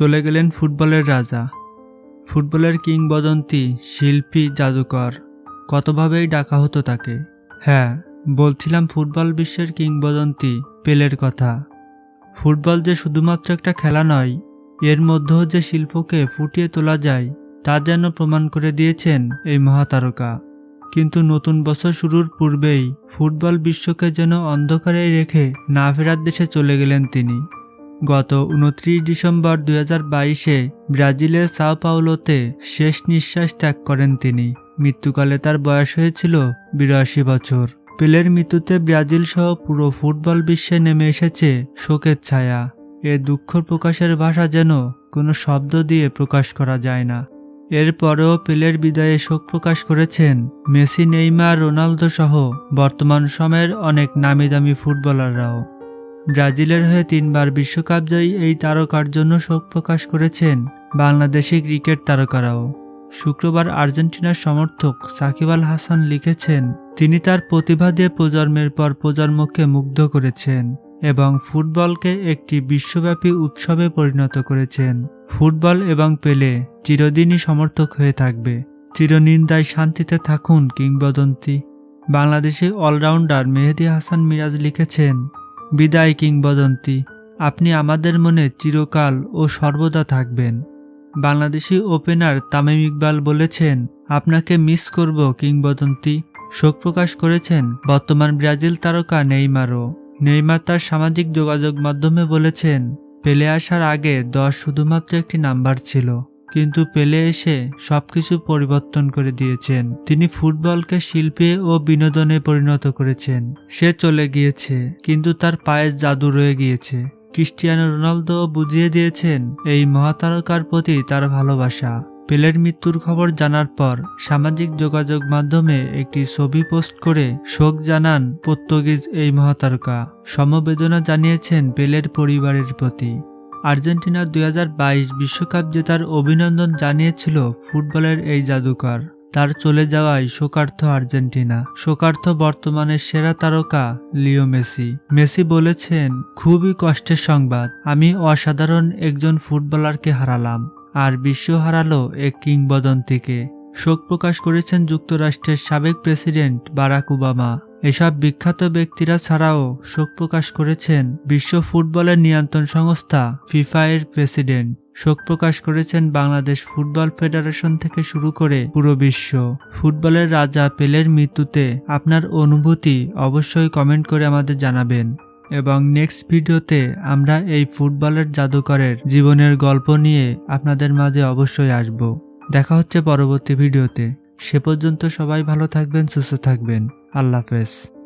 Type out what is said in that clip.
চলে গেলেন ফুটবলের রাজা। ফুটবলের কিংবদন্তি শিল্পী জাদুকর। কতভাবেই ডাকা হতো তাকে। হ্যাঁ বলছিলাম ফুটবল বিশ্বের কিংবদন্তি পেলের কথা। ফুটবল যে শুধুমাত্র একটা খেলা নয়, এর মধ্যেও যে শিল্পকে ফুটিয়ে তোলা যায়, তা যেন প্রমাণ করে দিয়েছেন এই মহাতারকা। কিন্তু নতুন বছর শুরুর পূর্বেই ফুটবল বিশ্বকে যেন অন্ধকারে রেখে না ফেরার দেশে চলে গেলেন তিনি। গত উনত্রিশ ডিসেম্বর হাজার বাইশে ব্রাজিলের সাও পাওলোতে শেষ নিঃশ্বাস ত্যাগ করেন তিনি। মৃত্যুকালে তার বয়স হয়েছিল বিরাশি বছর। পেলের মৃত্যুতে ব্রাজিল সহ পুরো ফুটবল বিশ্বে নেমে এসেছে শোকের ছায়া। এ দুঃখ প্রকাশের ভাষা যেন কোনো শব্দ দিয়ে প্রকাশ করা যায় না। এরপরেও পেলের বিদায়ে শোক প্রকাশ করেছেন মেসি, নেইমার রোনালদো সহ বর্তমান সময়ের অনেক নামি দামি ফুটবলাররাও। ব্রাজিলের হয়ে তিনবার বিশ্বকাপ জয়ী এই তারকার জন্য শোক প্রকাশ করেছেন বাংলাদেশি ক্রিকেট তারকারাও। শুক্রবার আর্জেন্টিনার সমর্থক সাকিব আল হাসান লিখেছেন, তিনি তার প্রতিভা দিয়ে প্রজন্মের পর প্রজন্মকে মুগ্ধ করেছেন এবং ফুটবলকে একটি বিশ্বব্যাপী উৎসবে পরিণত করেছেন। ফুটবল এবং পেলে চিরদিনই সমর্থক হয়ে থাকবে। চিরনিন্দায় শান্তিতে থাকুন কিংবদন্তি। বাংলাদেশি অলরাউন্ডার মেহেদি হাসান মিরাজ লিখেছেন বিদায় কিংবদন্তি। আপনি আমাদের মনে চিরকাল ও সর্বদা থাকবেন। বাংলাদেশি ওপেনার তামিম ইকবাল বলেছেন, আপনাকে মিস করব কিংবদন্তি। শোক প্রকাশ করেছেন বর্তমান ব্রাজিল তারকা নেইমারও। নেইমার তার সামাজিক যোগাযোগ মাধ্যমে বলেছেন, পেলে আসার আগে দশ শুধুমাত্র একটি নাম্বার ছিল। কিন্তু পেলে এসে সবকিছু পরিবর্তন করে দিয়েছেন। তিনি ফুটবলকে শিল্পে ও বিনোদনে পরিণত করেছেন। সে চলে গিয়েছে, কিন্তু তার পায়ের জাদু রয়ে গিয়েছে। ক্রিস্টিয়ানো রোনালদো বুঝিয়ে দিয়েছেন, এই মহাতারকার প্রতি তার ভালোবাসা। পেলের মৃত্যুর খবর জানার পর সামাজিক যোগাযোগ মাধ্যমে একটি ছবি পোস্ট করে শোক জানান পর্তুগিজ এই মহাতারকা। সমবেদনা জানিয়েছেন পেলের পরিবারের প্রতি। আর্জেন্টিনার দুই বিশ্বকাপ জেতার অভিনন্দন জানিয়েছিল ফুটবলের এই জাদুকর। তার চলে যাওয়ায় শোকার্থ আর্জেন্টিনা। শোকার্থ বর্তমানে সেরা তারকা লিও মেসি। মেসি বলেছেন, খুবই কষ্টের সংবাদ। আমি অসাধারণ একজন ফুটবলারকে হারালাম। আর বিশ্ব হারালো এক কিংবদন্তিকে। শোক প্রকাশ করেছেন যুক্তরাষ্ট্রের সাবেক প্রেসিডেন্ট বারাক ওবামা। এসব বিখ্যাত ব্যক্তিরা ছাড়াও শোক প্রকাশ করেছেন বিশ্ব ফুটবলের নিয়ন্ত্রণ সংস্থা ফিফা এর প্রেসিডেন্ট। শোক প্রকাশ করেছেন বাংলাদেশ ফুটবল ফেডারেশন থেকে শুরু করে পুরো বিশ্ব। ফুটবলের রাজা পেলের মৃত্যুতে আপনার অনুভূতি অবশ্যই কমেন্ট করে আমাদের জানাবেন। এবং নেক্সট ভিডিওতে আমরা এই ফুটবলের জাদুকরের জীবনের গল্প নিয়ে আপনাদের মাঝে অবশ্যই আসব। দেখা হচ্ছে পরবর্তী ভিডিওতে। সে পর্যন্ত সবাই ভালো থাকবেন, সুস্থ থাকবেন। আল্লাহ হাফেজ।